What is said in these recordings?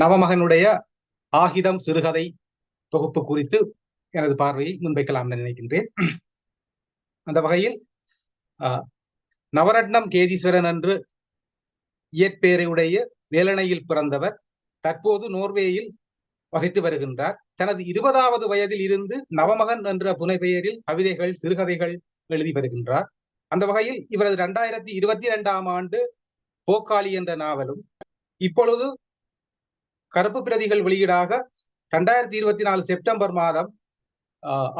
நவமகனுடைய ஆகிதம் சிறுகதை தொகுப்பு குறித்து எனது பார்வையை முன்வைக்கலாம் என நினைக்கின்றேன். அந்த வகையில் நவரட்னம் கேதீஸ்வரன் என்று இயற்பேரையுடைய வேலனையில் பிறந்தவர் தற்போது நோர்வேயில் வகித்து வருகின்றார். தனது இருபதாவது வயதில் இருந்து நவமகன் என்ற புனைப்பெயரில் கவிதைகள் சிறுகதைகள் எழுதி வருகின்றார். அந்த வகையில் இவரது இரண்டாயிரத்தி இருபத்தி இரண்டாம் ஆண்டு போக்காளி என்ற நாவலும் இப்பொழுது கருப்பு பிரதிகள் வெளியீடாக இரண்டாயிரத்தி இருபத்தி நாலு செப்டம்பர் மாதம்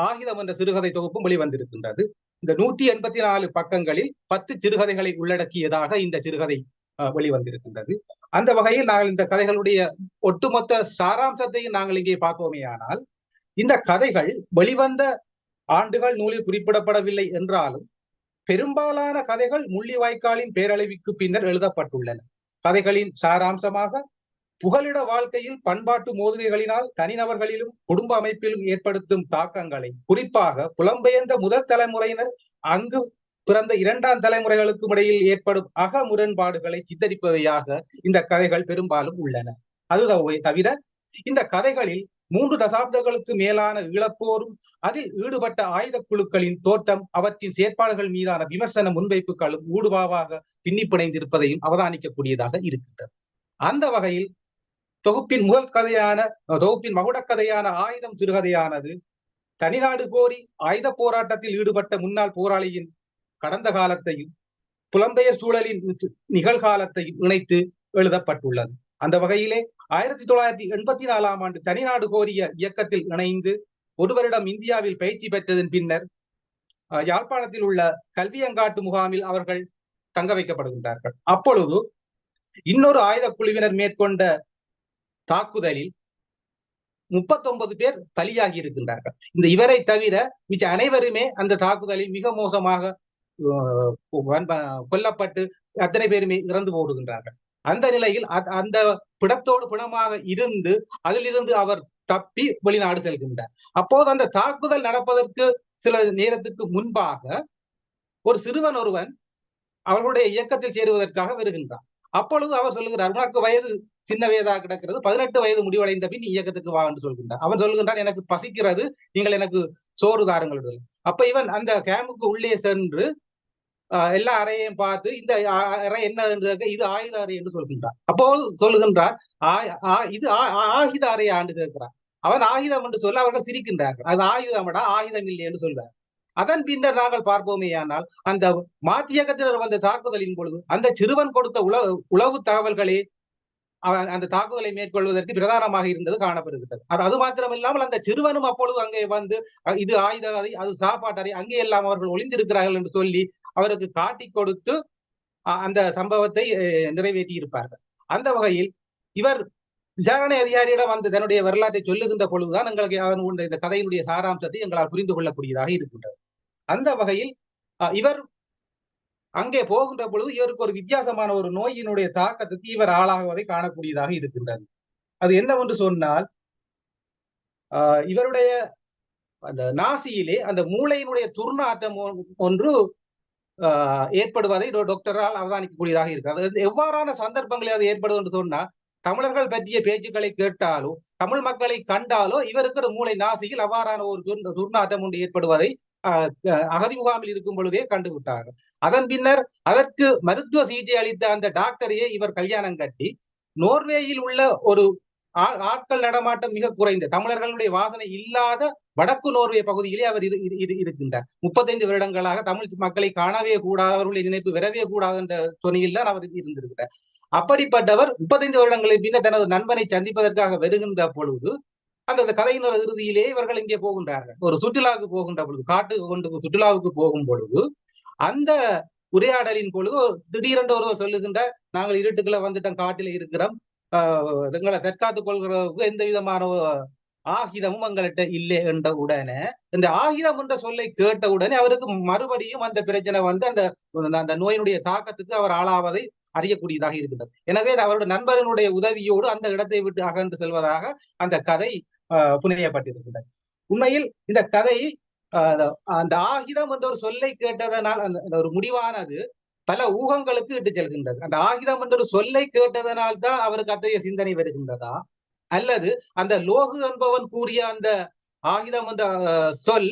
ஆகிதம் என்ற சிறுகதை தொகுப்பும் வெளிவந்திருக்கின்றது. இந்த நூற்றி எண்பத்தி நாலு பக்கங்களில் பத்து சிறுகதைகளை உள்ளடக்கியதாக இந்த சிறுகதை வெளிவந்திருக்கின்றது. அந்த வகையில் நாங்கள் இந்த கதைகளுடைய ஒட்டுமொத்த சாராம்சத்தையும் நாங்கள் இங்கே பார்ப்போமே ஆனால் இந்த கதைகள் வெளிவந்த ஆண்டுகள் நூலில் குறிப்பிடப்படவில்லை என்றாலும் பெரும்பாலான கதைகள் முள்ளிவாய்க்காலின் பேரழிவுக்கு பின்னர் எழுதப்பட்டுள்ளன. கதைகளின் சாராம்சமாக புகலிட வாழ்க்கையில் பண்பாட்டு மோதுகைகளினால் தனிநபர்களிலும் குடும்ப அமைப்பிலும் ஏற்படுத்தும் தாக்கங்களை குறிப்பாக புலம்பெயர்ந்த முதல் தலைமுறையினர் அங்கு பிறந்த இரண்டாம் தலைமுறைகளுக்கும் இடையில் ஏற்படும் அக முரண்பாடுகளை சித்தரிப்பவையாக இந்த கதைகள் பெரும்பாலும் உள்ளன. அது தவிர இந்த கதைகளில் மூன்று தசாப்தங்களுக்கு மேலான இழப்போரும் அதில் ஈடுபட்ட ஆயுத குழுக்களின் தோற்றம் அவற்றின் செயற்பாடுகள் மீதான விமர்சன முன்வைப்புகளும் ஊடுபாவாக பின்னிப்பிணைந்திருப்பதையும் அவதானிக்கக்கூடியதாக இருக்கின்றது. அந்த வகையில் தொகுப்பின் முதல் கதையான தொகுப்பின் மகுட கதையான ஆயுதம் சிறுகதையானது தனிநாடு கோரி ஆயுத போராட்டத்தில் ஈடுபட்ட முன்னாள் போராளியின் கடந்த காலத்தையும் புலம்பெயர் சூழலின் நிகழ்காலத்தையும் இணைத்து எழுதப்பட்டுள்ளது. அந்த வகையிலே ஆயிரத்தி தொள்ளாயிரத்தி எண்பத்தி நாலாம் ஆண்டு தனிநாடு கோரிய இயக்கத்தில் இணைந்து ஒரு வருடம் இந்தியாவில் பயிற்சி பெற்றதன் பின்னர் யாழ்ப்பாணத்தில் உள்ள கல்வியங்காட்டு முகாமில் அவர்கள் தங்க வைக்கப்படுகின்றார்கள். அப்பொழுது இன்னொரு ஆயுத குழுவினர் மேற்கொண்ட தாக்குதலில் முப்பத்தொன்பது பேர் பலியாகி இருக்கின்றார்கள். இந்த இவரை தவிர மிச்ச அனைவருமே அந்த தாக்குதலில் மிக மோசமாக கொல்லப்பட்டு அத்தனை பேருமே இறந்து போடுகின்றார்கள். அந்த நிலையில் அந்த பிடத்தோடு பிணமாக இருந்து அதிலிருந்து அவர் தப்பி வெளிநாடு செல்கின்றார். அப்போது அந்த தாக்குதல் நடப்பதற்கு சில நேரத்துக்கு முன்பாக ஒரு சிறுவன் ஒருவன் அவர்களுடைய இயக்கத்தில் சேருவதற்காக வருகின்றான். அப்பொழுது அவர் சொல்லுகிறார் உனக்கு வயது சின்ன வயதா கிடக்கிறது பதினெட்டு வயது முடிவடைந்த பின் இயக்கத்துக்கு வா என்று சொல்கின்றார். அவன் சொல்கின்றான் எனக்கு பசிக்கிறது நீங்கள் எனக்கு சோறு தாருங்கள் அப்ப இவன் அந்த கேமுக்கு உள்ளே சென்று எல்லா அறையையும் பார்த்து இந்த அறை என்ன என்று இது ஆயுத அறை என்று சொல்கின்றார். அப்போ சொல்லுகின்றார் இது ஆயுத அறை ஆண்டு கேட்கிறார். அவன் ஆயுதம் என்று சொல்ல அவர்கள் சிரிக்கின்றார்கள். அது ஆயுதமடா ஆயுதம் இல்லை என்று சொல்றார் அதன் பின்னர் நாங்கள் பார்ப்போமே ஆனால் அந்த மாத்தியகத்தினர் வந்த தாக்குதலின் பொழுது அந்த சிறுவன் கொடுத்த உளவு உளவு தகவல்களே அந்த தாக்குதலை மேற்கொள்வதற்கு பிரதானமாக இருந்தது காணப்படுகிறது அது அது மாத்திரமில்லாமல் அந்த சிறுவனும் அப்பொழுது அங்கே வந்து இது ஆயுத அறை அது சாப்பாட்டறை அங்கே எல்லாம் அவர்கள் ஒளிந்திருக்கிறார்கள் என்று சொல்லி அவருக்கு காட்டி கொடுத்து அந்த சம்பவத்தை நிறைவேற்றி இருப்பார்கள் அந்த வகையில் இவர் விசாரணை அதிகாரியிடம் அந்த தன்னுடைய வரலாற்றை சொல்லுகின்ற பொழுதுதான் எங்களுக்கு அதன் இந்த கதையினுடைய சாராம்சத்தை எங்களால் புரிந்து கொள்ளக்கூடியதாக இருக்கின்றது. அந்த வகையில் இவர் அங்கே போகின்ற பொழுது இவருக்கு ஒரு வித்தியாசமான ஒரு நோயினுடைய தாக்கத்துக்கு இவர் ஆளாகுவதை காணக்கூடியதாக இருக்கின்றது. அது என்னவென்று சொன்னால் இவருடைய அந்த நாசியிலே அந்த மூளையினுடைய துர்நாற்றம் ஒன்று ஏற்படுவதை டாக்டரால் அவதானிக்கக்கூடியதாக இருக்கு. அது எவ்வாறான சந்தர்ப்பங்களில் அது ஏற்படுது என்று சொன்னா தமிழர்கள் பற்றிய பேச்சுக்களை கேட்டாலோ தமிழ் மக்களை கண்டாலோ இவருக்கிற மூளை நாசியில் அவ்வாறான ஒரு துர்நாற்றம் ஒன்று ஏற்படுவதை அகதி முகாமில் இருக்கும் பொழுதே கண்டுவிட்டார்கள் அதன் பின்னர் அதற்கு மருத்துவ சிகிச்சை அளித்த அந்த டாக்டரையே இவர் கல்யாணம் கட்டி நோர்வேயில் உள்ள ஒரு ஆட்கள் நடமாட்டம் மிக குறைந்த தமிழர்களுடைய வாசனை இல்லாத வடக்கு நோர்வே பகுதியிலே அவர் இருக்கின்றார். முப்பத்தைந்து வருடங்களாக தமிழ் மக்களை காணவே கூடாது அவர்களுடைய நினைப்பு வரவே கூடாது என்ற துணையில் தான் அவர் இருந்திருக்கிறார். அப்படிப்பட்டவர் முப்பத்தைந்து வருடங்களின் பின்னர் தனது நண்பனை சந்திப்பதற்காக வருகின்ற பொழுது அந்த கதையினர் இறுதியிலே இவர்கள் இங்கே போகின்றார்கள். ஒரு சுற்றுலாவுக்கு போகின்ற பொழுது காட்டு கொண்டு சுற்றுலாவுக்கு போகும் பொழுது அந்த உரையாடலின் பொழுது திடீரென்று ஒருவர் சொல்லுகின்ற நாங்கள் இருட்டுக்குள்ள வந்துட்டோம் காட்டில இருக்கிறோம். எங்களை தற்காத்துக் கொள்கிறவருக்கு எந்த விதமான ஆகிதமும் எங்கள்கிட்ட இல்லை என்ற உடனே இந்த ஆகிதம் என்ற சொல்லை கேட்ட உடனே அவருக்கு மறுபடியும் அந்த பிரச்சனை வந்து அந்த அந்த நோயினுடைய தாக்கத்துக்கு அவர் ஆளாவதை அறியக்கூடியதாக இருக்கின்றது. எனவே அவருடைய நண்பரனுடைய உதவியோடு அந்த இடத்தை விட்டு அகன்று செல்வதாக அந்த கதை புனையப்பட்டிருக்கின்றது உண்மையில் இந்த கதை அந்த ஆகிதம் என்ற ஒரு சொல்லை கேட்டதனால் அந்த ஒரு முடிவானது பல ஊகங்களுக்கு இட்டு செல்கின்றது. அந்த ஆகிதம் என்ற ஒரு சொல்லை கேட்டதனால் தான் அவருக்கு அத்தகைய சிந்தனை வருகின்றதா? அல்லது அந்த லோகு என்பவன் கூறிய அந்த ஆகிதம் என்ற சொல்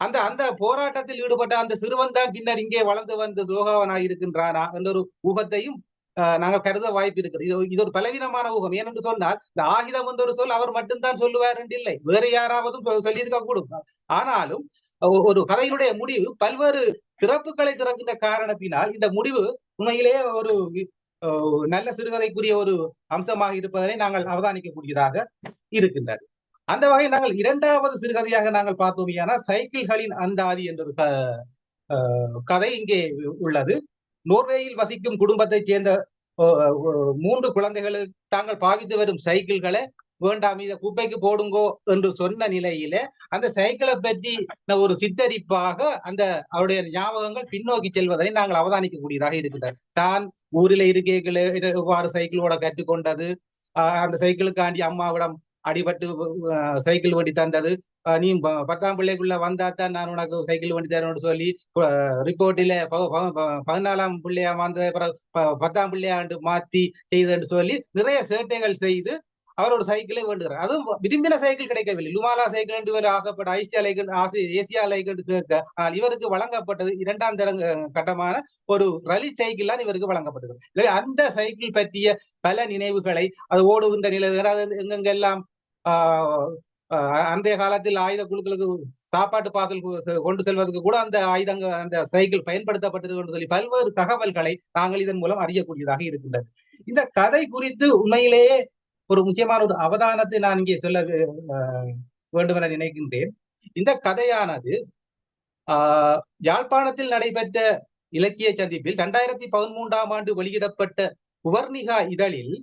அந்த அந்த போராட்டத்தில் ஈடுபட்ட அந்த சிறுவன் தான் பின்னர் இங்கே வளர்ந்து வந்து லோகவனாக இருக்கின்றானா என்ற ஒரு ஊகத்தையும் நாங்கள் கருத வாய்ப்பு இருக்கிறது. இது இது ஒரு பலவீனமான ஊகம். ஏனென்று சொன்னால் இந்த ஆகிதம் என்ற ஒரு சொல் அவர் மட்டும்தான் சொல்லுவார் என்று இல்லை. வேறு யாராவதும் சொல்லியிருக்க கூடும் ஆனாலும் ஒரு கதையினுடைய முடிவு பல்வேறு திறப்புகளை திறக்கின்ற காரணத்தினால் இந்த முடிவு உண்மையிலேயே ஒரு நல்ல சிறுகதைக்குரிய ஒரு அம்சமாக இருப்பதனை நாங்கள் அவதானிக்கக்கூடியதாக இருக்கின்றது. அந்த வகையில் நாங்கள் இரண்டாவது சிறுகதையாக நாங்கள் பார்த்தோமையானால் சைக்கிள்களின் அந்தாதி என்ற ஒரு க- கதை இங்கே உள்ளது. நோர்வேயில் வசிக்கும் குடும்பத்தைச் சேர்ந்த மூன்று குழந்தைகளுக்கு தாங்கள் பாவித்து வரும் சைக்கிள்களை வேண்டாம் இதை குப்பைக்கு போடுங்கோ என்று சொன்ன நிலையில அந்த சைக்கிளை பற்றி ஒரு சித்தரிப்பாக அந்த அவருடைய ஞாபகங்கள் பின்னோக்கி செல்வதை நாங்கள் அவதானிக்க கூடியதாக இருக்கின்றது தான் ஊரில் இருக்கைகளை இவ்வாறு சைக்கிளோட கற்றுக்கொண்டது. ஆஹ் அந்த சைக்கிளுக்காண்டி அம்மாவிடம் அடிபட்டு சைக்கிள் வண்டி தந்தது. நீ பத்தாம் பிள்ளைக்குள்ள வந்தா தான் நான் உனக்கு சைக்கிள் வண்டி தரேன் சொல்லி ரிப்போர்ட்டில பதினாலாம் பிள்ளையா வந்த பிறகு பத்தாம் பிள்ளையாண்டு மாத்தி செய்தன்னு சொல்லி நிறைய சேட்டைகள் செய்து அவரோட சைக்கிளை வேண்டுகிறார் அதுவும் விரும்பின சைக்கிள் கிடைக்கவில்லை. லுமாலா சைக்கிள் என்று இவர் ஆசைப்பட்ட ஐசியா லைக் ஆசை ஏசியா லைக் என்று கேட்க ஆனால் இவருக்கு வழங்கப்பட்டது இரண்டாம் தர கட்டமான ஒரு ரலி சைக்கிள் தான் இவருக்கு வழங்கப்பட்டது. அந்த சைக்கிள் பற்றிய பல நினைவுகளை அது ஓடுகின்ற நிலை எங்கெங்கெல்லாம் ஆஹ் அன்றைய காலத்தில் ஆயுத குழுக்களுக்கு சாப்பாட்டு பாதல் கொண்டு செல்வதற்கு கூட அந்த ஆயுதங்கள் அந்த சைக்கிள் பயன்படுத்தப்பட்டது என்று சொல்லி பல்வேறு தகவல்களை நாங்கள் இதன் மூலம் அறியக்கூடியதாக இருக்கின்றது. இந்த கதை குறித்து உண்மையிலேயே ஒரு முக்கியமான ஒரு அவதானத்தை நான் இங்கே சொல்ல வேண்டும் என நினைக்கின்றேன். இந்த கதையானது ஆஹ், யாழ்ப்பாணத்தில் நடைபெற்ற இலக்கிய சந்திப்பில் இரண்டாயிரத்தி பதிமூன்றாம் ஆண்டு வெளியிடப்பட்ட புவர்ணிகா இதழில்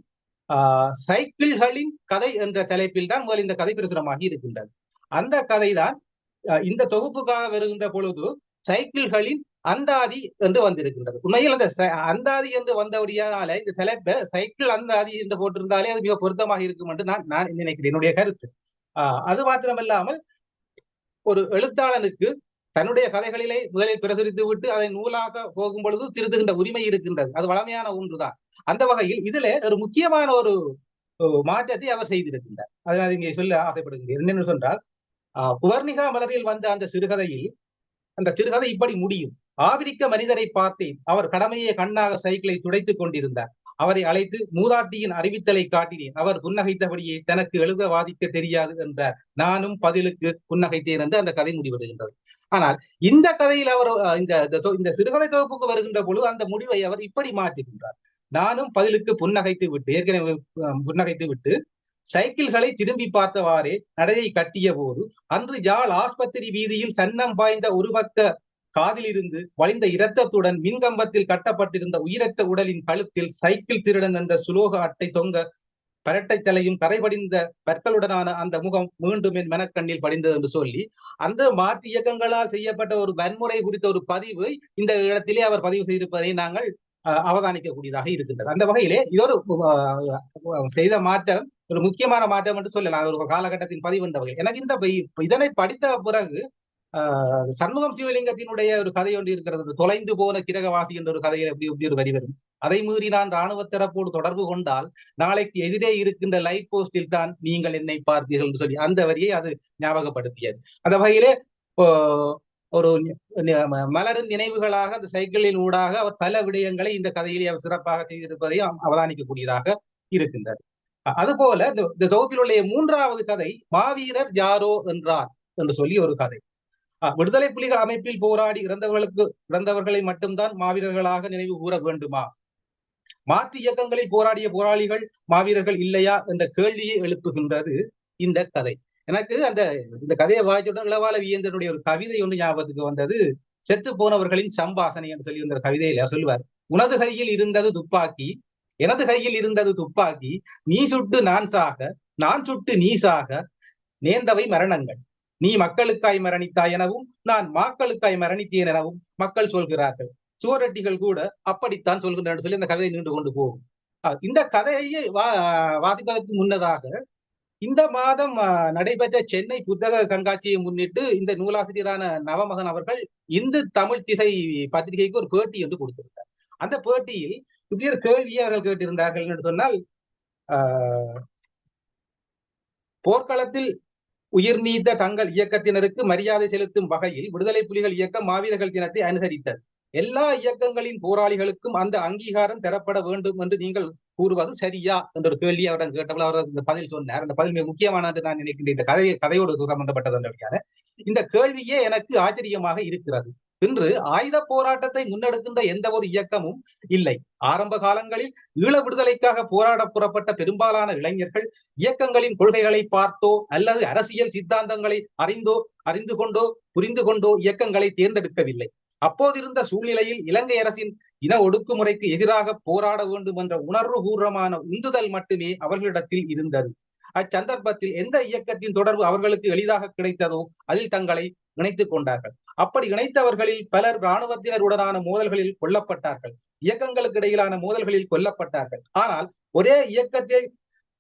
சைக்கிள்களின் கதை என்ற தலைப்பில் தான் முதல் இந்த கதை பிரசுரமாகி இருக்கின்றது. அந்த கதைதான் தான் இந்த தொகுப்புக்காக வருகின்ற பொழுது சைக்கிள்களின் அந்தாதி என்று வந்திருக்கின்றது. உண்மையில் அந்த ச- அந்தாதி என்று வந்தபடியால இந்த தலைப்பை சைக்கிள் அந்தாதி என்று போட்டிருந்தாலே அது மிக பொருத்தமாக இருக்கும் என்று நான் நான் நினைக்கிறேன். என்னுடைய கருத்து. ஆஹ், அது மாத்திரமல்லாமல் ஒரு எழுத்தாளனுக்கு தன்னுடைய கதைகளிலே முதலில் பிரசுரித்து விட்டு அதை நூலாக போகும் பொழுது திருத்துகின்ற உரிமை இருக்கின்றது. அது வளமையான ஒன்றுதான். அந்த வகையில் இதுல ஒரு முக்கியமான ஒரு மாற்றத்தை அவர் செய்திருக்கின்றார். அதை இங்கே சொல்ல ஆசைப்படுகிறேன். என்னென்னு சொன்னால் ஆஹ், புவர்ணிகா மலரில் வந்த அந்த சிறுகதையில் அந்த சிறுகதை இப்படி முடியும். ஆபிரிக்க மனிதரை பார்த்தேன் அவர் கடமையை கண்ணாக சைக்கிளை துடைத்துக் கொண்டிருந்தார். அவரை அழைத்து மூதாட்டியின் அறிவித்தலை காட்டினேன். அவர் புன்னகைத்தபடியே தனக்கு எழுத வாதிக்க தெரியாது என்றார். நானும் பதிலுக்கு புன்னகைத்தேன் என்று அந்த கதை முடிவடைகின்றது. ஆனால் இந்த கதையில் அவர் இந்த இந்த சிறுகதை தொகுப்புக்கு வருகின்ற பொழுது அந்த முடிவை அவர் இப்படி மாற்றுகின்றார். நானும் பதிலுக்கு புன்னகைத்து விட்டு ஏற்கனவே புன்னகைத்து விட்டு சைக்கிள்களை திரும்பி பார்த்தவாறே நடையை கட்டிய போது அன்று யாழ் ஆஸ்பத்திரி வீதியில் சன்னம் பாய்ந்த ஒரு பக்க காதிலிருந்து வழிந்த இரத்தத்துடன் மின்கம்பத்தில் கட்டப்பட்டிருந்த உயிரற்ற உடலின் கழுத்தில் சைக்கிள் திருடன் என்ற சுலோக அட்டை தொங்க பரட்டை தலையும் கரைபடிந்த பற்களுடனான அந்த முகம் மீண்டும் என் மனக்கண்ணில் படிந்தது என்று சொல்லி அந்த மாற்று இயக்கங்களால் செய்யப்பட்ட ஒரு வன்முறை குறித்த ஒரு பதிவு இந்த இடத்திலே அவர் பதிவு செய்திருப்பதை நாங்கள் அஹ், அவதானிக்கக்கூடியதாக இருக்கின்றது. அந்த வகையிலே இது ஒரு செய்த மாற்றம் ஒரு முக்கியமான மாற்றம் என்று சொல்லலாம். ஒரு காலகட்டத்தின் பதிவு என்ற வகை எனக்கு இந்த இதனை படித்த பிறகு ஆஹ் சண்முகம் சிவலிங்கத்தினுடைய ஒரு கதை ஒன்று இருக்கிறது. தொலைந்து போன கிரகவாசி என்ற ஒரு கதையில் எப்படி எப்படி ஒரு வரி வரும்? அதை மீறி நான் ராணுவ தரப்போடு தொடர்பு கொண்டால் நாளைக்கு எதிரே இருக்கின்ற லைட் போஸ்டில் தான் நீங்கள் என்னை பார்த்தீர்கள் என்று சொல்லி அந்த வரியை அது ஞாபகப்படுத்தியது. அந்த வகையிலே ஒரு மலரின் நினைவுகளாக அந்த சைக்கிளின் ஊடாக அவர் பல விடயங்களை இந்த கதையிலே அவர் சிறப்பாக செய்திருப்பதையும் அவதானிக்கக்கூடியதாக இருக்கின்றது. அதுபோல இந்த தொகுப்பில் உள்ள மூன்றாவது கதை மாவீரர் யாரோ என்றார் என்று சொல்லி ஒரு கதை. அஹ் விடுதலை புலிகள் அமைப்பில் போராடி இறந்தவர்களுக்கு இறந்தவர்களை மட்டும்தான் மாவீரர்களாக நினைவு கூற வேண்டுமா? மாற்று இயக்கங்களில் போராடிய போராளிகள் மாவீரர்கள் இல்லையா என்ற கேள்வியை எழுப்புகின்றது இந்த கதை. எனக்கு அந்த இந்த கதையை வாய்ச்சுடன் இளவால வியந்தனுடைய ஒரு கவிதை ஒன்று ஞாபகத்துக்கு வந்தது. செத்து போனவர்களின் சம்பாசனை என்று சொல்லி இந்த கவிதையில சொல்லுவார். உனது கையில் இருந்தது துப்பாக்கி எனது கையில் இருந்தது துப்பாக்கி நீ சுட்டு நான் சாக நான் சுட்டு நீ சாக நேர்ந்தவை மரணங்கள். நீ மக்களுக்காய் மரணித்தாய் எனவும் நான் மாக்களுக்காய் மரணித்தேன் எனவும் மக்கள் சொல்கிறார்கள். சுவரட்டிகள் கூட அப்படித்தான் சொல்கின்றன சொல்லி அந்த கதையை நீண்டு கொண்டு போகும். இந்த கதையை வா வாசிப்பதற்கு முன்னதாக இந்த மாதம் நடைபெற்ற சென்னை புத்தக கண்காட்சியை முன்னிட்டு இந்த நூலாசிரியரான நவமகன் அவர்கள் இந்து தமிழ் திசை பத்திரிகைக்கு ஒரு பேட்டி என்று கொடுத்திருந்தார். அந்த பேட்டியில் இப்படி ஒரு கேள்வியை அவர்கள் கேட்டிருந்தார்கள் என்று சொன்னால் போர்க்களத்தில் உயிர் நீத்த தங்கள் இயக்கத்தினருக்கு மரியாதை செலுத்தும் வகையில் விடுதலை புலிகள் இயக்கம் மாவீரர்கள் தினத்தை அனுசரித்தது. எல்லா இயக்கங்களின் போராளிகளுக்கும் அந்த அங்கீகாரம் தரப்பட வேண்டும் என்று நீங்கள் கூறுவது சரியா? என்ற ஒரு கேள்வி அவரிடம் கேட்டவள் அவர் இந்த பதில் சொன்னார். அந்த பதில் மிக முக்கியமானது நான் நினைக்கின்ற இந்த கதை கதையோடு சம்பந்தப்பட்டது என்றபடியான இந்த கேள்வியே எனக்கு ஆச்சரியமாக இருக்கிறது. இன்று ஆயுத போராட்டத்தை முன்னெடுக்கின்ற எந்த ஒரு இயக்கமும் இல்லை. ஆரம்ப காலங்களில் ஈழ விடுதலைக்காக போராட புறப்பட்ட பெரும்பாலான இளைஞர்கள் இயக்கங்களின் கொள்கைகளை பார்த்தோ அல்லது அரசியல் சித்தாந்தங்களை அறிந்தோ அறிந்து கொண்டோ புரிந்து கொண்டோ இயக்கங்களை தேர்ந்தெடுக்கவில்லை. அப்போதிருந்த சூழ்நிலையில் இலங்கை அரசின் இன ஒடுக்குமுறைக்கு எதிராக போராட வேண்டும் என்ற உணர்வு பூர்வமான உந்துதல் மட்டுமே அவர்களிடத்தில் இருந்தது. அச்சந்தர்ப்பத்தில் எந்த இயக்கத்தின் தொடர்பு அவர்களுக்கு எளிதாக கிடைத்ததோ அதில் தங்களை இணைத்துக் கொண்டார்கள். அப்படி இணைத்தவர்களில் பலர் இராணுவத்தினருடனான மோதல்களில் கொல்லப்பட்டார்கள். இயக்கங்களுக்கு இடையிலான மோதல்களில் கொல்லப்பட்டார்கள். ஆனால் ஒரே இயக்கத்தை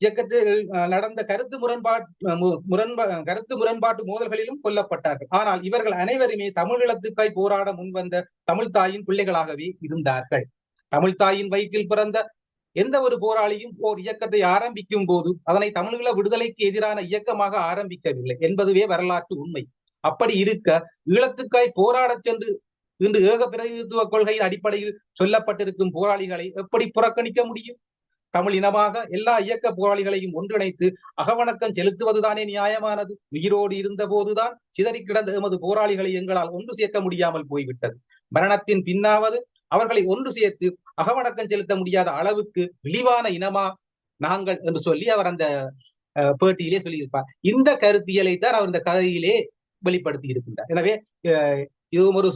இயக்கத்தில் நடந்த கருத்து முரண்பாட்டு முரண்பா கருத்து முரண்பாட்டு மோதல்களிலும் கொல்லப்பட்டார்கள். ஆனால் இவர்கள் அனைவருமே தமிழீழத்துக்காய் போராட முன்வந்த தமிழ் தாயின் பிள்ளைகளாகவே இருந்தார்கள். தமிழ் தாயின் வயிற்றில் பிறந்த எந்த ஒரு போராளியும் ஓர் இயக்கத்தை ஆரம்பிக்கும் போது அதனை தமிழீழ விடுதலைக்கு எதிரான இயக்கமாக ஆரம்பிக்கவில்லை என்பதுவே வரலாற்று உண்மை. அப்படி இருக்க ஈழத்துக்காய் போராடச் சென்று இன்று ஏக பிரதிநிதித்துவ கொள்கையின் அடிப்படையில் சொல்லப்பட்டிருக்கும் போராளிகளை எப்படி புறக்கணிக்க முடியும்? தமிழ் இனமாக எல்லா இயக்க போராளிகளையும் ஒன்றிணைத்து அகவணக்கம் செலுத்துவதுதானே நியாயமானது? உயிரோடு இருந்த போதுதான் சிதறி கிடந்த எமது போராளிகளை எங்களால் ஒன்று சேர்க்க முடியாமல் போய்விட்டது. மரணத்தின் பின்னாவது அவர்களை ஒன்று சேர்த்து அகவணக்கம் செலுத்த முடியாத அளவுக்கு இழிவான இனமா நாங்கள் என்று சொல்லி அவர் அந்த பேட்டியிலே சொல்லியிருப்பார். இந்த கருத்தியலை தான் அவர் இந்த கதையிலே வெளிப்படுத்தி இருக்கின்றார். எனவே இதுவும் ஒரு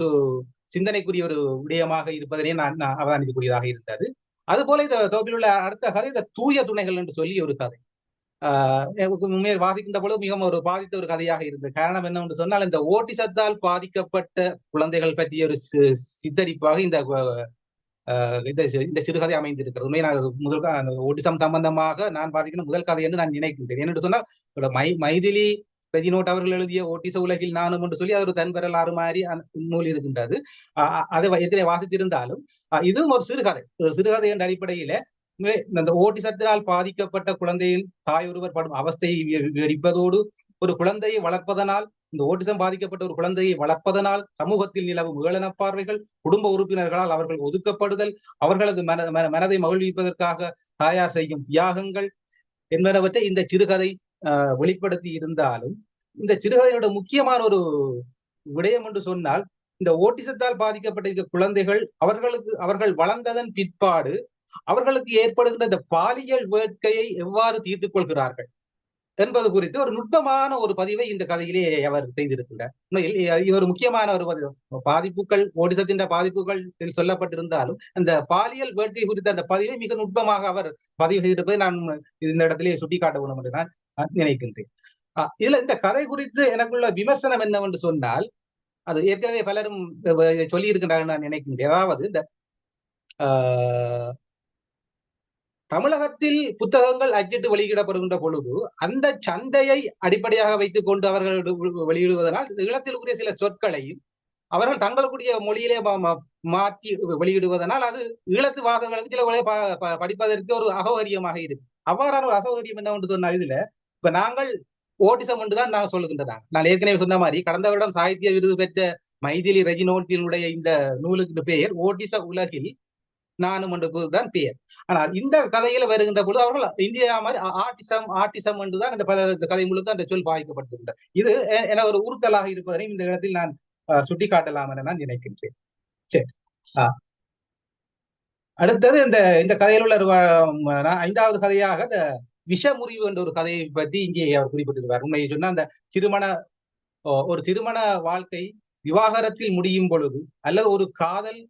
சிந்தனைக்குரிய ஒரு விடயமாக இருப்பதனே நான் அவதானிக்கக்கூடியதாக இருந்தது. அதுபோல இந்த தொகுப்பில் உள்ள அடுத்த கதை இந்த தூய துணைகள் என்று சொல்லி ஒரு கதை. உண்மையை வாதிக்கின்ற பொழுது மிகவும் ஒரு பாதித்த ஒரு கதையாக இருந்தது. காரணம் என்னவென்று சொன்னால் இந்த ஓட்டிசத்தால் பாதிக்கப்பட்ட குழந்தைகள் பற்றிய ஒரு சித்தரிப்பாக இந்த இந்த சிறுகதை அமைந்திருக்கிறது. உண்மையை நான் முதல் ஓட்டிசம் சம்பந்தமாக நான் பாதிக்கிற முதல் கதை என்று நான் நினைக்கின்றேன். என்று சொன்னால் மை மைதிலி பெஜினோட் அவர்கள் எழுதிய ஓட்டிச உலகில் நானும் என்று சொல்லி அது ஒரு தன் வரலாறு மாதிரி நூல் இருக்கின்றது. அதை ஏற்கனவே வாசித்திருந்தாலும் இதுவும் ஒரு சிறுகதை. ஒரு சிறுகதை என்ற அடிப்படையில இந்த ஓட்டிசத்தினால் பாதிக்கப்பட்ட குழந்தையின் தாய் ஒருவர் படும் அவஸ்தையை விவரிப்பதோடு ஒரு குழந்தையை வளர்ப்பதனால் இந்த ஓட்டிசம் பாதிக்கப்பட்ட ஒரு குழந்தையை வளர்ப்பதனால் சமூகத்தில் நிலவும் ஏளன பார்வைகள் குடும்ப உறுப்பினர்களால் அவர்கள் ஒதுக்கப்படுதல் அவர்களது மன மனதை மகிழ்விப்பதற்காக தாயார் செய்யும் தியாகங்கள் என்பனவற்றை இந்த சிறுகதை வெளிப்படுத்தி இருந்தாலும் இந்த சிறுகதையோட முக்கியமான ஒரு விடயம் என்று சொன்னால் இந்த ஓட்டிசத்தால் பாதிக்கப்பட்ட குழந்தைகள் அவர்களுக்கு அவர்கள் வளர்ந்ததன் பிற்பாடு அவர்களுக்கு ஏற்படுகின்ற இந்த பாலியல் வேட்கையை எவ்வாறு தீர்த்து கொள்கிறார்கள் என்பது குறித்து ஒரு நுட்பமான ஒரு பதிவை இந்த கதையிலே அவர் செய்திருக்கின்றார். இது ஒரு முக்கியமான ஒரு பாதிப்புகள் ஓடிசத்தின் பாதிப்புகள் சொல்லப்பட்டிருந்தாலும் அந்த பாலியல் வேட்கை குறித்த அந்த பதிவை மிக நுட்பமாக அவர் பதிவு செய்திருப்பதை நான் இந்த இடத்திலே சுட்டிக்காட்ட வேண்டும் என்று நான் நினைக்கின்றேன் இதுல இந்த கதை குறித்து எனக்குள்ள விமர்சனம் என்னவென்று சொன்னால் அது ஏற்கனவே பலரும் சொல்லி இருக்கின்றார்கள் நான் நினைக்கின்றேன். அதாவது இந்த தமிழகத்தில் புத்தகங்கள் அச்சிட்டு வெளியிடப்படுகின்ற பொழுது அந்த சந்தையை அடிப்படையாக வைத்துக் கொண்டு அவர்கள் வெளியிடுவதனால் ஈழத்திற்குரிய சில சொற்களையும் அவர்கள் தங்களுக்குரிய மொழியிலே மாற்றி வெளியிடுவதனால் அது ஈழத்து வாதங்களுக்கு சில படிப்பதற்கு ஒரு அகௌகரியமாக இருக்கு. அவ்வாறான ஒரு அசௌகரியம் என்ன சொன்னால் இதுல இப்ப நாங்கள் ஓட்டிசம் என்றுதான் நான் சொல்லுகின்றதாங்க நான் ஏற்கனவே சொன்ன மாதிரி கடந்த வருடம் சாகித்ய விருது பெற்ற மைதிலி ரெஜினோட்டினுடைய இந்த நூலுக்கு பெயர் ஓட்டிச உலகில் நானும் என்றுதான் பெயர். ஆனால் இந்த கதையில வருகின்ற பொழுது அவர்கள் இந்தியா மாதிரி ஆர்டிசம் ஆர்டிசம் என்றுதான் இந்த பல கதை முழுக்க அந்த சொல் பாதிக்கப்பட்டிருக்கின்ற இது என ஒரு உறுத்தலாக இருப்பதையும் இந்த இடத்தில் நான் சுட்டிக்காட்டலாம் என நான் நினைக்கின்றேன். சரி. அடுத்தது இந்த இந்த கதையில் உள்ள ஐந்தாவது கதையாக இந்த விஷமுறிவு என்ற ஒரு கதையை பற்றி இங்கே அவர் குறிப்பிட்டிருக்கிறார். உண்மையை சொன்னா அந்த திருமண ஒரு திருமண வாழ்க்கை விவாகரத்தில் முடியும் பொழுது அல்லது ஒரு காதல்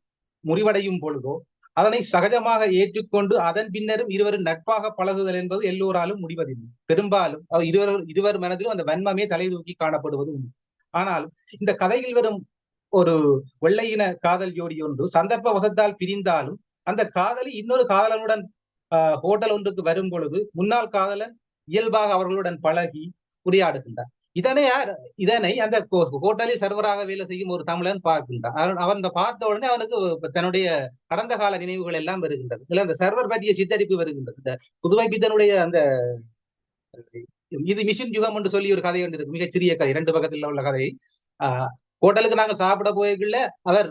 முறிவடையும் பொழுதோ அதனை சகஜமாக ஏற்றுக்கொண்டு அதன் பின்னரும் இருவரும் நட்பாக பழகுதல் என்பது எல்லோராலும் முடிவதில்லை. பெரும்பாலும் இருவர் இருவர் மனதிலும் அந்த வன்மமே தலை தூக்கி காணப்படுவது உண்டு. ஆனால் இந்த கதையில் வரும் ஒரு வெள்ளையின காதல் ஜோடி ஒன்று சந்தர்ப்ப வசத்தால் பிரிந்தாலும் அந்த காதலி இன்னொரு காதலனுடன் ஹோட்டல் ஒன்றுக்கு வரும் பொழுது முன்னாள் காதலன் இயல்பாக அவர்களுடன் பழகி உரையாடுகின்றார். இதனை யார் இதனை அந்த ஹோட்டலில் சர்வராக வேலை செய்யும் ஒரு தமிழன் பார்க்கின்றான். அவன் பார்த்த உடனே அவனுக்கு தன்னுடைய கடந்த கால நினைவுகள் எல்லாம் வருகின்றது. இல்ல அந்த சர்வர் பற்றிய சித்தரிப்பு வருகின்றது. இந்த புதுமை பித்தனுடைய அந்த இது மிஷின் யுகம் என்று சொல்லி ஒரு கதை ஒன்று இருக்கு மிகச் சிறிய கதை இரண்டு பக்கத்தில் உள்ள கதை ஆஹ் ஹோட்டலுக்கு நாங்கள் சாப்பிட போய்க்குள்ள அவர்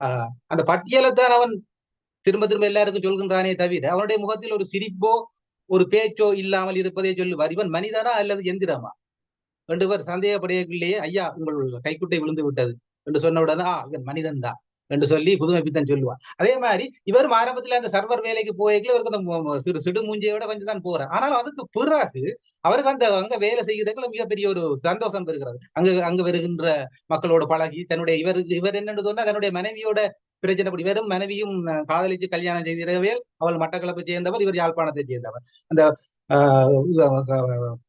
ஆஹ் அந்த பட்டியலை தான் அவன் திரும்ப திரும்ப எல்லாருக்கும் சொல்கின்றானே தவிர அவனுடைய முகத்தில் ஒரு சிரிப்போ ஒரு பேச்சோ இல்லாமல் இருப்பதே சொல்லுவார். இவன் மனிதனா அல்லது எந்திரமா? ரெண்டு பேர் சந்தேகப்படையக்குள்ளேயே ஐயா உங்கள் கைக்குட்டை விழுந்து விட்டது. என்று சொன்ன உடனே ஆ இவன் மனிதன் தான் என்று சொல்லி புதுமை பித்தன் சொல்லுவார். அதே மாதிரி இவரும் ஆரம்பத்துல அந்த சர்வர் வேலைக்கு போய்க்குள்ள இவருக்கு அந்த சிறு சிடு மூஞ்சியோட கொஞ்சம் தான் போறார். ஆனாலும் அதுக்கு பிறகு அவருக்கு அந்த அங்க வேலை செய்யறதுக்குள்ள மிகப்பெரிய ஒரு சந்தோஷம் பெறுகிறது. அங்க அங்க வருகின்ற மக்களோட பழகி தன்னுடைய இவருக்கு இவர் என்னன்னு சொன்னா தன்னுடைய மனைவியோட பிரச்சனை படி வெறும் மனைவியும் காதலிச்சு கல்யாணம் செய்திருக்கவே அவள் மட்டக்களப்பை சேர்ந்தவர் இவர் யாழ்ப்பாணத்தை சேர்ந்தவர். அந்த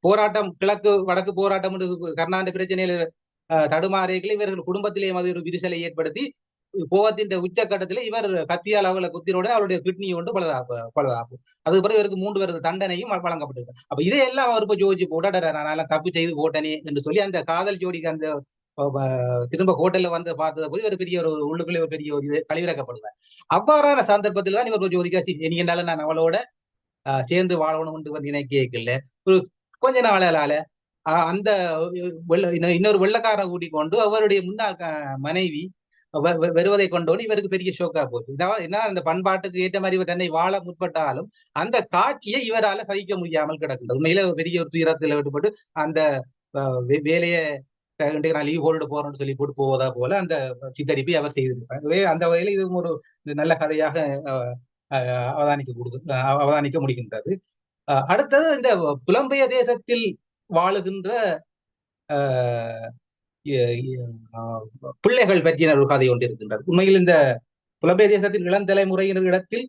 போராட்டம் கிழக்கு வடக்கு போராட்டம் என்று கர்நாடக பிரச்சனையில ஆஹ், தடுமாறியர்கள் இவர்கள் குடும்பத்திலேயே அது ஒரு விரிசலை ஏற்படுத்தி கோவத்தின் உச்சக்கட்டத்தில் இவர் கத்தியால் அவர்களை குத்தினோட அவருடைய கிட்னி கொண்டு பலதாப்பு பலதாப்பு அதுக்கப்புறம் இவருக்கு மூன்று வருட தண்டனையும் வழங்கப்பட்டிருக்கு. அப்ப இதையெல்லாம் அவர் இப்போ ஜோதிச்சு போட்டாடா நான் தப்பு செய்து போட்டனே என்று சொல்லி அந்த காதல் ஜோடிக்கு அந்த திரும்ப ஹோட்டல்ல வந்து பார்த்தது போது ஒரு பெரிய ஒரு உள்ளுக்குள்ளே ஒரு பெரிய ஒரு இது கழிவிறக்கப்படுவார் அவ்வாறான சந்தர்ப்பத்தில் தான் இவர் ஜோதிக்கா இனி என்றாலும் நான் அவளோட ஆஹ், சேர்ந்து வாழணும்னு நினைக்கல ஒரு கொஞ்ச நாளால ஆஹ், அந்த இன்னொரு வெள்ளக்கார கூட்டிக் கொண்டு அவருடைய முன்னாள் க- மனைவி வருவதை கொண்டோன்னு இவருக்கு பெரிய ஷோக்கா போச்சு. என்ன அந்த பண்பாட்டுக்கு ஏற்ற மாதிரி இவர் தன்னை வாழ முற்பட்டாலும் அந்த காட்சியை இவரால சகிக்க முடியாமல் கிடக்குது உண்மையில ஒரு பெரிய ஒரு துயரத்தில் விட்டுப்பட்டு அந்த வே- வேலையை இன்றைக்கு நான் லீவ் ஹோல்டு போறேன்னு சொல்லி போட்டு போவதா போல அந்த சித்தரிப்பை அவர் செய்திருப்பார். அந்த வகையில் இது ஒரு நல்ல கதையாக அவதானிக்க கொடுக்கு அவதானிக்க முடிகின்றது. அடுத்தது இந்த புலம்பெயர் தேசத்தில் வாழுகின்ற ஆஹ், பிள்ளைகள் பற்றிய ஒரு கதை ஒன்று இருக்கின்றது. உண்மையில் இந்த புலம்பெயர் தேசத்தின் இளந்தலைமுறையினர் இடத்தில்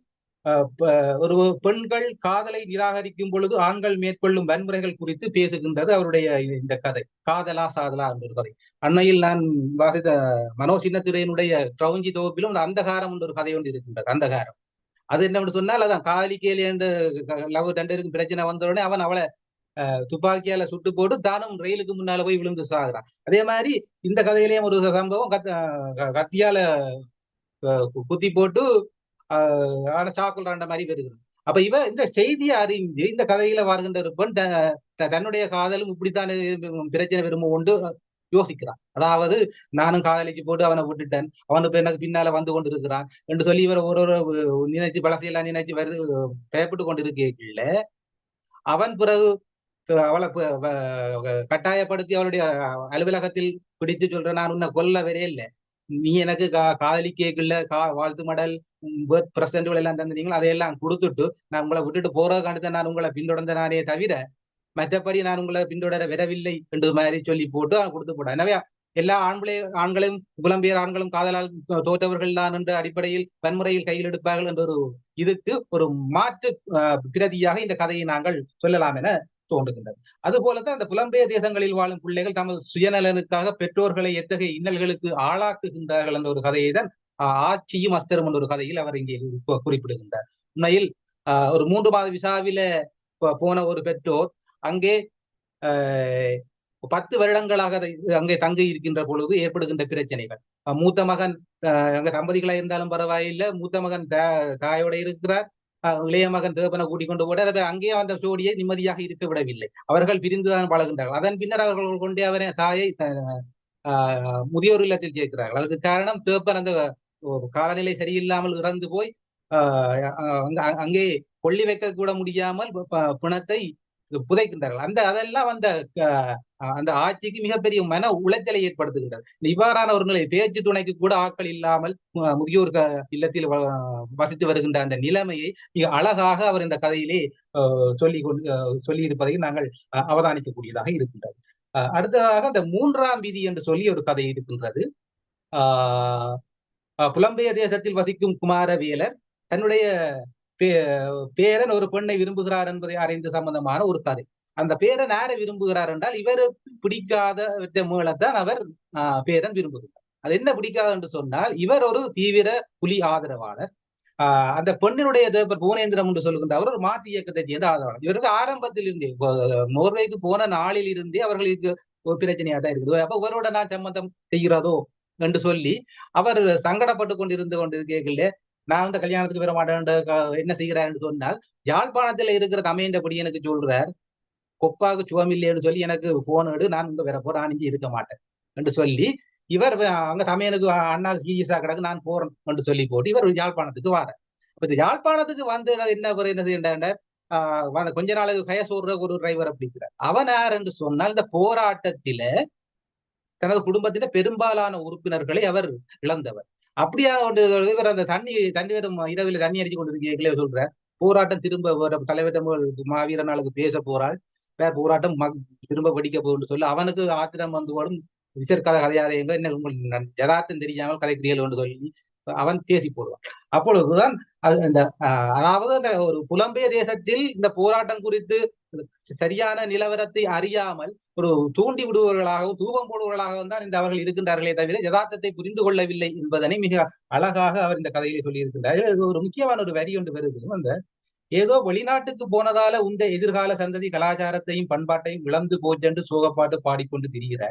ஒரு பெண்கள் காதலை நிராகரிக்கும் பொழுது ஆண்கள் மேற்கொள்ளும் வன்முறைகள் குறித்து பேசுகின்றது அவருடைய இந்த- கதை. காதலா சாதலா என்ற ஒரு கதை. அண்மையில் நான் வாசித்த மனோ சின்னத்துறையினுடைய கிரௌஞ்சி தொகுப்பிலும் அந்தகாரம் என்ற ஒரு கதை ஒன்று இருக்கின்றது அந்தகாரம். அது என்ன சொன்னால் அதான் காதலிக்கேலி என்று லவ் ரெண்டருக்கும் பிரச்சனை வந்தவுடனே அவன் அவளை அஹ், துப்பாக்கியால சுட்டு போட்டு தானும் ரயிலுக்கு முன்னால போய் விழுந்து சாகுறான். அதே மாதிரி இந்த கதையிலேயும் ஒரு சம்பவம் கத் கத்தியால குத்தி போட்டு ஆஹ், ஆனா சாக்குள்றாண்ட மாதிரி வருகிறது அப்ப இவ இந்த செய்தியை அறிஞ்சு இந்த கதையில வருகின்ற இருப்பன் தன்னுடைய காதலும் இப்படித்தான் பிரச்சனை விரும்ப கொண்டு யோசிக்கிறான். அதாவது நானும் காதலிச்சு போட்டு அவனை விட்டுட்டேன். அவனுக்கு எனக்கு பின்னால வந்து கொண்டு இருக்கிறான் என்று சொல்லி இவர் ஒரு ஒரு நினைச்சு பழசையெல்லாம் நினைச்சு வருது பயப்பட்டு கொண்டு இருக்கையில அவன் பிறகு அவளை வ- கட்டாயப்படுத்தி அவளுடைய அலுவலகத்தில் பிடித்து சொல்ற நான் உன்னை கொல்ல வரே இல்லை நீ எனக்கு கா காதலி கேட்கல கா வாழ்த்து மடல் பேர்த் பிரசன்ட்கள் எல்லாம் தந்தீங்களோ அதையெல்லாம் கொடுத்துட்டு நான் உங்களை விட்டுட்டு போறதுக்காண்டி தான் நான் உங்களை பின்தொடர்ந்தனாரே தவிர மற்றபடி நான் உங்களை பின்தொடர விடவில்லை என்று மாதிரி சொல்லி போட்டு அவன் கொடுத்து போட்டான் எனவே எல்லா ஆண்களே ஆண்களும் புலம்பெயர் ஆண்களும் காதலால் தோற்றவர்கள் தான் என்ற அடிப்படையில் வன்முறையில் கையில் எடுப்பார்கள் என்ற ஒரு இதுக்கு ஒரு மாற்று பிரதியாக இந்த கதையை நாங்கள் சொல்லலாம் என தோன்றுகின்றது. அதுபோலதான் அந்த புலம்பெயர் தேசங்களில் வாழும் பிள்ளைகள் தமது சுயநலனுக்காக பெற்றோர்களை எத்தகைய இன்னல்களுக்கு ஆளாக்குகின்றார்கள் என்ற ஒரு கதையை தான் ஆட்சியும் அஸ்தரும் என்ற ஒரு கதையில் அவர் இங்கே குறிப்பிடுகின்றார். உண்மையில் ஆஹ், ஒரு மூன்று மாத விசாவில போன ஒரு பெற்றோர் அங்கே பத்து வருடங்களாக அங்கே தங்கி இருக்கின்ற பொழுது ஏற்படுகின்ற பிரச்சனைகள். மூத்த மகன் அங்க தம்பதிகளா இருந்தாலும் பரவாயில்லை மூத்த மகன் தா- தாயோட இருக்கிறார். இளைய மகன் தேவனை கூட்டிக் கொண்டு போட அங்கே அந்த ஜோடியை நிம்மதியாக இருக்க விடவில்லை. அவர்கள் பிரிந்துதான் பழகின்றார்கள். அதன் பின்னர் அவர்கள் கொண்டே அவரை தாயை ஆஹ், முதியோர் இல்லத்தில் சேர்க்கிறார்கள். அதுக்கு காரணம் தேப்பன் அந்த காலநிலை சரியில்லாமல் இறந்து போய் ஆஹ், அங்க- அங்கே கொள்ளி வைக்க கூட முடியாமல் பிணத்தை புதைக்கின்றார்கள். அந்த அதெல்லாம் அந்த அந்த ஆட்சிக்கு மிகப்பெரிய மன உளைச்சலை ஏற்படுத்துகின்றது. இவ்வாறான ஒரு நிலை பேச்சு துணைக்கு கூட ஆட்கள் இல்லாமல் முதியோர் க- இல்லத்தில் வ- வசித்து வருகின்ற அந்த நிலைமையை மிக அழகாக அவர் இந்த கதையிலே ஆஹ், சொல்லி கொண்டு சொல்லி இருப்பதையும் நாங்கள் அவதானிக்கக்கூடியதாக இருக்கின்றது. அடுத்ததாக அந்த மூன்றாம் வீதி என்று சொல்லி ஒரு கதை இருக்கின்றது. ஆஹ், புலம்பெய தேசத்தில் வசிக்கும் குமாரவேலர் தன்னுடைய பே- பேரன் ஒரு பெண்ணை விரும்புகிறார் என்பதை அறிந்து சம்பந்தமான ஒரு கதை. அந்த பேரன் யாரை விரும்புகிறார் என்றால் இவருக்கு பிடிக்காத மூலத்தான் அவர் ஆஹ், பேரன் விரும்புகிறார். அது என்ன பிடிக்காது என்று சொன்னால் இவர் ஒரு தீவிர புலி ஆதரவாளர். ஆஹ், அந்த பெண்ணினுடைய தேவர் புவனேந்திரம் என்று சொல்கின்ற அவர் ஒரு மாற்று இயக்கத்தை சேர்ந்த ஆதரவாளர். இவருக்கு ஆரம்பத்தில் இருந்தே நோர்வேக்கு போன நாளில் இருந்தே அவர்களுக்கு ஒரு பிரச்சனையா தான் இருக்குது அப்ப இவரோட நான் சம்மந்தம் செய்கிறதோ என்று சொல்லி அவர் சங்கடப்பட்டு கொண்டிருந்து கொண்டிருக்கீர்கள் நான் இந்த கல்யாணத்துக்கு வர மாட்டேன் என்ன செய்கிறார் என்று சொன்னால் யாழ்ப்பாணத்துல இருக்கிற தமையண்டபடி எனக்கு சொல்றார் கொப்பாக்கு சுவமில்லைன்னு சொல்லி எனக்கு போன் எடு நான் இங்க வர போறேன் நான் இருக்க மாட்டேன் என்று சொல்லி இவர் அங்க தமையனுக்கு அண்ணா சீரியஸா கிடக்கு நான் போறேன் என்று சொல்லி போட்டு இவர் யாழ்ப்பாணத்துக்கு வார இப்ப இந்த யாழ்ப்பாணத்துக்கு வந்து என்ன என்ன செய்யண்டார் கொஞ்ச நாளுக்கு கயசோடுற ஒரு டிரைவர் அப்படிங்கிறார். அவன் யார் என்று சொன்னால் இந்த போராட்டத்தில தனது குடும்பத்தில பெரும்பாலான உறுப்பினர்களை அவர் இழந்தவர். அப்படியா இவர் அந்த தண்ணி தண்ணி வரும் இரவில் தண்ணி அடிச்சு கொண்டிருக்கீங்களே சொல்றார். போராட்டம் திரும்ப தலைவரிடம் மாவீரனாளுக்கு பேச போறாள். வேற போராட்டம் திரும்ப படிக்க போகும்னு சொல்லி அவனுக்கு ஆத்திரம் வந்து வரும் விசற்கால கதையாதையங்க என்ன உங்களுக்கு யதார்த்தம் தெரியாமல் கதைக்கிறீர்கள் சொல்லி அவன் தேதி போடுவான். அப்பொழுதுதான் இந்த அதாவது அந்த ஒரு புலம்பெயர் தேசத்தில் இந்த போராட்டம் குறித்து சரியான நிலவரத்தை அறியாமல் ஒரு தூண்டி விடுபவர்களாகவும் தூபம் போடுவர்களாகவும் தான் இந்த அவர்கள் இருக்கின்றார்களே தவிர யதார்த்தத்தை புரிந்து கொள்ளவில்லை என்பதனை மிக அழகாக அவர் இந்த கதையிலே சொல்லி இருக்கின்றார் ஒரு முக்கியமான ஒரு வரி ஒன்று வருது அந்த ஏதோ வெளிநாட்டுக்கு போனதால உண்ட எதிர்கால சந்ததி கலாச்சாரத்தையும் பண்பாட்டையும் இழந்து போச்சென்று சோகப்பாட்டு பாடிக்கொண்டு திரிகிற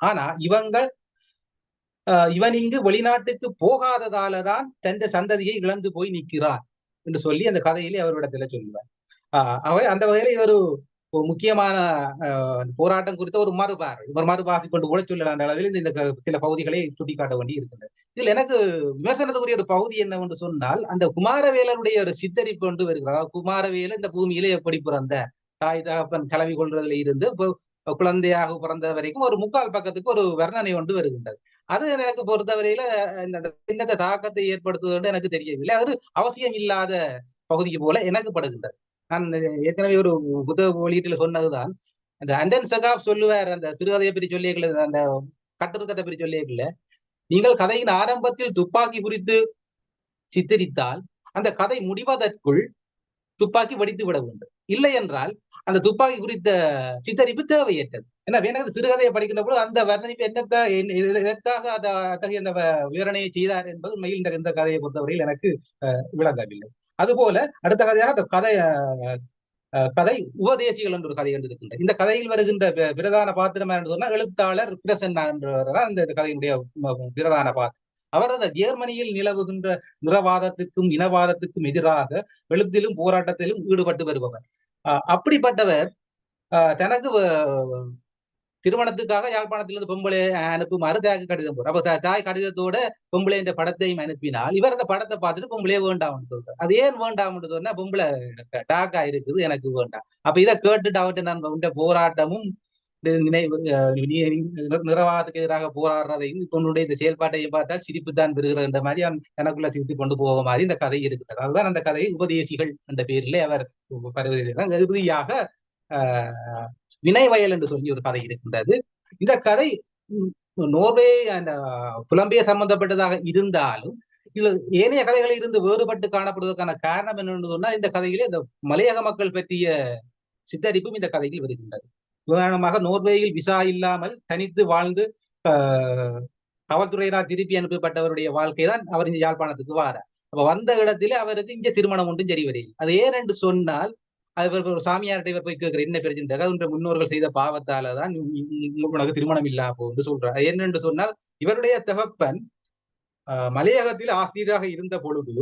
ஆனா இவங்கள் இவன் இங்கு வெளிநாட்டுக்கு போகாததாலதான் தந்த சந்ததியை இழந்து போய் நிற்கிறார் என்று சொல்லி அந்த கதையிலே அவரிடத்துல சொல்லுவார். அவை அந்த வகையில ஒரு முக்கியமான போராட்டம் குறித்த ஒரு மறுபார்வை ஒரு மறுபாசி கொண்டு கூட சொல்லலாம் அளவில் இந்த சில பகுதிகளை சுட்டிக்காட்ட வேண்டி இருக்கின்றது. இதில் எனக்கு விமர்சனத்துக்குரிய ஒரு பகுதி என்னவென்று சொன்னால் அந்த குமாரவேலனுடைய ஒரு சித்தரிப்பு கொண்டு வருகிறார் அதாவது இந்த பூமியிலே எப்படி பிறந்த தாய் தகப்பன் கலவி கொள்றதுல இருந்து குழந்தையாக பிறந்த வரைக்கும் ஒரு முக்கால் பக்கத்துக்கு ஒரு வர்ணனை கொண்டு வருகின்றது. அது எனக்கு பொறுத்தவரையில இந்த சின்னத்தை தாக்கத்தை ஏற்படுத்துவது எனக்கு தெரியவில்லை. அது அவசியம் இல்லாத பகுதிக்கு போல எனக்கு படுகின்றது. நான் ஏற்கனவே ஒரு புத்தக வெளியீட்டில் சொன்னதுதான். அந்த அண்டன் சகாப் சொல்லுவார் அந்த சிறுகதையை பற்றி சொல்லியல அந்த கட்டுருக்கத்தை பற்றி சொல்லியல நீங்கள் கதையின் ஆரம்பத்தில் துப்பாக்கி குறித்து சித்தரித்தால் அந்த கதை முடிவதற்குள் துப்பாக்கி வடித்து விட வேண்டும். இல்லை என்றால் அந்த துப்பாக்கி குறித்த சித்தரிப்பு தேவையற்றது. ஏன்னா எனக்கு சிறுகதையை படிக்கின்ற போது அந்த வர்ணனிப்பு என்னத்த எதற்காக அந்த அத்தகைய அந்த விவரணையை செய்தார் என்பது உண்மையில் இந்த இந்த கதையை பொறுத்தவரையில் எனக்கு விளங்கவில்லை. அதுபோல அடுத்த கதையாக அந்த கதை கதை உபதேசிகள் என்ற ஒரு கதை என்று இருக்கின்றது இந்த கதையில் வருகின்ற பிரதான பாத்திரம் என்று சொன்னால் எழுத்தாளர் பிரசன்னா என்றவர்தான் இந்த கதையினுடைய பிரதான பாத்திரம். அவர் அந்த ஜெர்மனியில் நிலவுகின்ற நிறவாதத்துக்கும் இனவாதத்துக்கும் எதிராக எழுத்திலும் போராட்டத்திலும் ஈடுபட்டு வருபவர். அப்படிப்பட்டவர் தனக்கு திருமணத்துக்காக யாழ்ப்பாணத்திலிருந்து பொம்பளை அனுப்புமாறு தாய்க்கு கடிதம் போற அப்ப தாய் கடிதத்தோட பொம்பளை என்ற படத்தையும் அனுப்பினால் இவர் அந்த படத்தை பார்த்துட்டு பொம்பளையே வேண்டாம்னு சொல்றாரு. அது ஏன் வேண்டாம்னு சொன்னா பொம்பளை டாக்கா இருக்குது எனக்கு வேண்டாம். அப்ப இதை கேட்டுட்டு அவர்கிட்ட நான் உண்ட போராட்டமும் நினைவு நிறவாதத்துக்கு எதிராக போராடுறதையும் தன்னுடைய இந்த செயல்பாட்டையும் பார்த்தால் சிரிப்பு தான் பெறுகிற மாதிரி எனக்குள்ள சிரித்து கொண்டு போக மாதிரி இந்த கதை இருக்கிறது அதுதான் அந்த கதை உபதேசிகள் என்ற பேரிலே அவர் பரவுகிறார் இறுதியாக வினை வயல் என்று சொல்லி ஒரு கதை இருக்கின்றது. இந்த கதை நோர்வே அந்த புலம்பிய சம்பந்தப்பட்டதாக இருந்தாலும் இதுல ஏனைய கதைகளில் இருந்து வேறுபட்டு காணப்படுவதற்கான காரணம் என்னன்னு சொன்னா இந்த கதையிலே இந்த மலையக மக்கள் பற்றிய சித்தரிப்பும் இந்த கதையில் வருகின்றது. உதாரணமாக நோர்வேயில் விசா இல்லாமல் தனித்து வாழ்ந்து காவல்துறையினால் திருப்பி அனுப்பப்பட்டவருடைய வாழ்க்கை தான் அவர் இந்த யாழ்ப்பாணத்துக்கு வார. அப்ப வந்த இடத்திலே அவருக்கு இங்க திருமணம் ஒன்றும் சரி வரையில் அது ஏன் என்று சொன்னால் அவர் ஒரு சாமியார்கிட்ட இவர் போய் கேட்கிற என்ன பிரச்சனை? உன்ற முன்னோர்கள் செய்த பாவத்தால தான் உனக்கு திருமணம் இல்லா போகுது சொல்றார். என்னென்று சொன்னால் இவருடைய தகப்பன் மலையகத்தில் ஆசிரியராக இருந்த பொழுது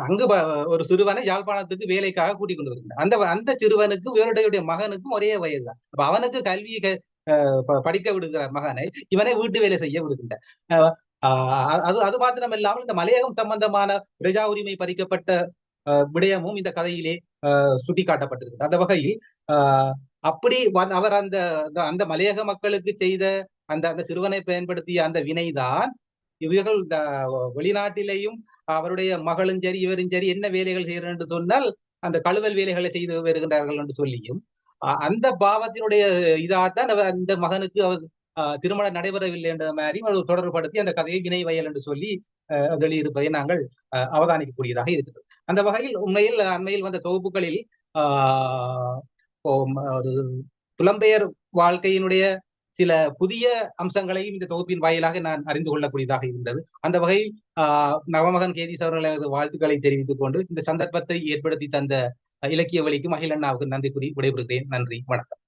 அங்கு ஒரு சிறுவனை யாழ்ப்பாணத்துக்கு வேலைக்காக கூட்டிக் கொண்டு வருகிறார். அந்த அந்த சிறுவனுக்கும் இவருடைய மகனுக்கும் ஒரே வயதுதான் அப்ப அவனுக்கு கல்வி படிக்க விடுகிறார் மகனை இவனை வீட்டு வேலை செய்ய விடுகின்றார். அது அது மாத்திரம் இல்லாமல் இந்த மலையகம் சம்பந்தமான பிரஜா உரிமை பறிக்கப்பட்ட விடயமும் இந்த கதையிலே சுட்டி காட்டப்பட்டிருக்கு அந்த வகையில் அப்படி அவர் அந்த அந்த மலையக மக்களுக்கு செய்த அந்த அந்த சிறுவனை பயன்படுத்திய அந்த வினைதான் இவர்கள் வெளிநாட்டிலேயும் அவருடைய மகளும் சரி இவரும் சரி என்ன வேலைகள் செய்கிறார் என்று சொன்னால் அந்த கழுவல் வேலைகளை செய்து வருகின்றார்கள் என்று சொல்லியும் அந்த பாவத்தினுடைய இதாகத்தான் அந்த மகனுக்கு அவர் திருமணம் நடைபெறவில்லை என்ற மாதிரி தொடர்புபடுத்தி அந்த கதையை வினை வயல் என்று சொல்லி வெளியிருப்பதை நாங்கள் அவதானிக்கக்கூடியதாக இருக்கிறது. அந்த வகையில் உண்மையில் அண்மையில் வந்த தொகுப்புகளில் ஒரு புலம்பெயர் வாழ்க்கையினுடைய சில புதிய அம்சங்களையும் இந்த தொகுப்பின் வாயிலாக நான் அறிந்து கொள்ளக்கூடியதாக இருந்தது. அந்த வகையில் நவமகன் கேதீஸ் அவர்கள் வாழ்த்துக்களை தெரிவித்துக் கொண்டு இந்த சந்தர்ப்பத்தை ஏற்படுத்தி தந்த இலக்கிய வழிக்கு மகிழண்ணாவுக்கு நன்றி கூறி விடைபெறுகிறேன். நன்றி. வணக்கம்.